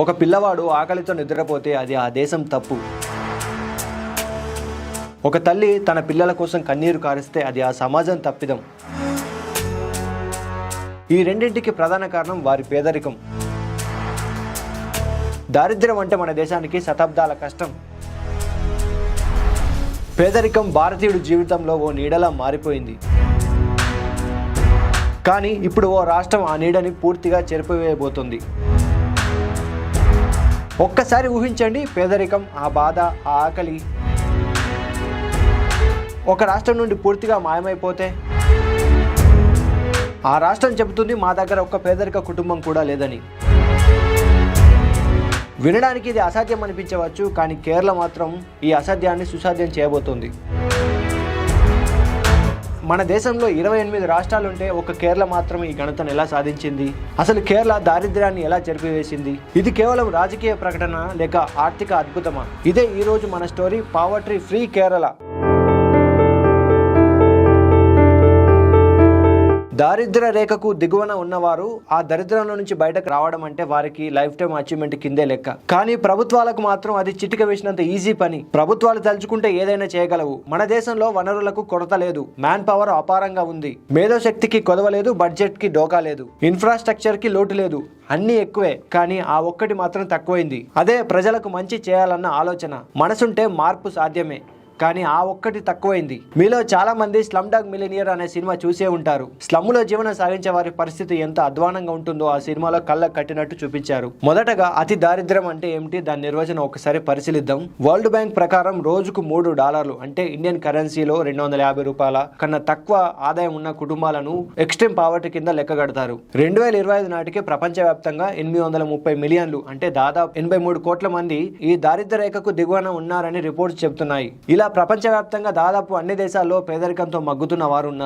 ఒక పిల్లవాడు ఆకలితో నిద్రపోతే అది ఆ దేశం తప్పు. ఒక తల్లి తన పిల్లల కోసం కన్నీరు కారిస్తే అది ఆ సమాజం తప్పిదం. ఈ రెండింటికి ప్రధాన కారణం వారి పేదరికం. దారిద్ర్యం అంటే మన దేశానికి శతాబ్దాల కష్టం. పేదరికం భారతీయుడి జీవితంలో ఓ నీడలా మారిపోయింది. కానీ ఇప్పుడు ఓ రాష్ట్రం ఆ నీడని పూర్తిగా చెరిపివేయబోతుంది. ఒక్కసారి ఊహించండి పేదరికం ఆ బాధ ఆ ఆకలి. ఒక రాష్ట్రం నుండి పూర్తిగా మాయమైపోతే ఆ రాష్ట్రం చెబుతుంది మా దగ్గర ఒక్క పేదరిక కుటుంబం కూడా లేదని. వినడానికి ఇది అసాధ్యం అనిపించవచ్చు కానీ కేరళ మాత్రం ఈ అసాధ్యాన్ని సుసాధ్యం చేయబోతోంది. మన దేశంలో ఇరవై ఎనిమిది రాష్ట్రాలుంటే ఒక కేరళ మాత్రమే ఈ ఘనతను ఎలా సాధించింది? అసలు కేరళ దారిద్ర్యాన్ని ఎలా చెరిపివేసింది? ఇది కేవలం రాజకీయ ప్రకటన లేక ఆర్థిక అద్భుతమా? ఇదే ఈ రోజు మన స్టోరీ పావర్ట్రీ ఫ్రీ కేరళ దారిద్ర రేఖకు దిగువన ఉన్నవారు ఆ దరిద్రంలో నుంచి బయటకు రావడం అంటే వారికి లైఫ్ టైం అచీవ్మెంట్ కిందే లెక్క. కానీ ప్రభుత్వాలకు మాత్రం అది చిటిక వేసినంత ఈజీ పని. ప్రభుత్వాలు తలుచుకుంటే ఏదైనా చేయగలవు. మన దేశంలో వనరులకు కొరత లేదు. మ్యాన్ పవర్ అపారంగా ఉంది. మేధో శక్తికి కొదవ బడ్జెట్కి డోకా లేదు. ఇన్ఫ్రాస్ట్రక్చర్కి లోటు లేదు. అన్నీ ఎక్కువే. కానీ ఆ ఒక్కటి మాత్రం తక్కువైంది. అదే ప్రజలకు మంచి చేయాలన్న ఆలోచన. మనసుంటే మార్పు సాధ్యమే. కానీ ఆ ఒక్కటి తక్కువైంది. మీలో చాలా మంది స్లమ్ డాగ్ మిలినియర్ అనే సినిమా చూసే ఉంటారు. స్లమ్లో జీవనం సాగించే వారి పరిస్థితి ఎంత అధ్వానంగా ఉంటుందో ఆ సినిమాలో కళ్ళ కట్టినట్టు చూపించారు. మొదటగా అతి దారిద్ర్యం అంటే ఏమిటి? దాని నిర్వచనం ఒకసారి పరిశీలిద్దాం. వరల్డ్ బ్యాంక్ ప్రకారం రోజుకు మూడు డాలర్లు అంటే ఇండియన్ కరెన్సీలో రెండు వందల యాభై రూపాయల కన్నా తక్కువ ఆదాయం ఉన్న కుటుంబాలను ఎక్స్ట్రీమ్ పావర్టీ కింద లెక్కగడతారు రెండు వేల ఇరవై ఐదు నాటికి ప్రపంచవ్యాప్తంగా ఎనిమిది వందల ముప్పై మిలియన్లు అంటే దాదాపు ఎనభై మూడు కోట్ల మంది ఈ దారిద్ర రేఖకు దిగువన ఉన్నారని రిపోర్ట్స్ చెబుతున్నాయి. ఇలా ప్రపంచవ్యాప్తంగా దాదాపు అన్ని దేశాల్లో పేదరికంతో మగ్గుతున్న వారు ఉన్నారు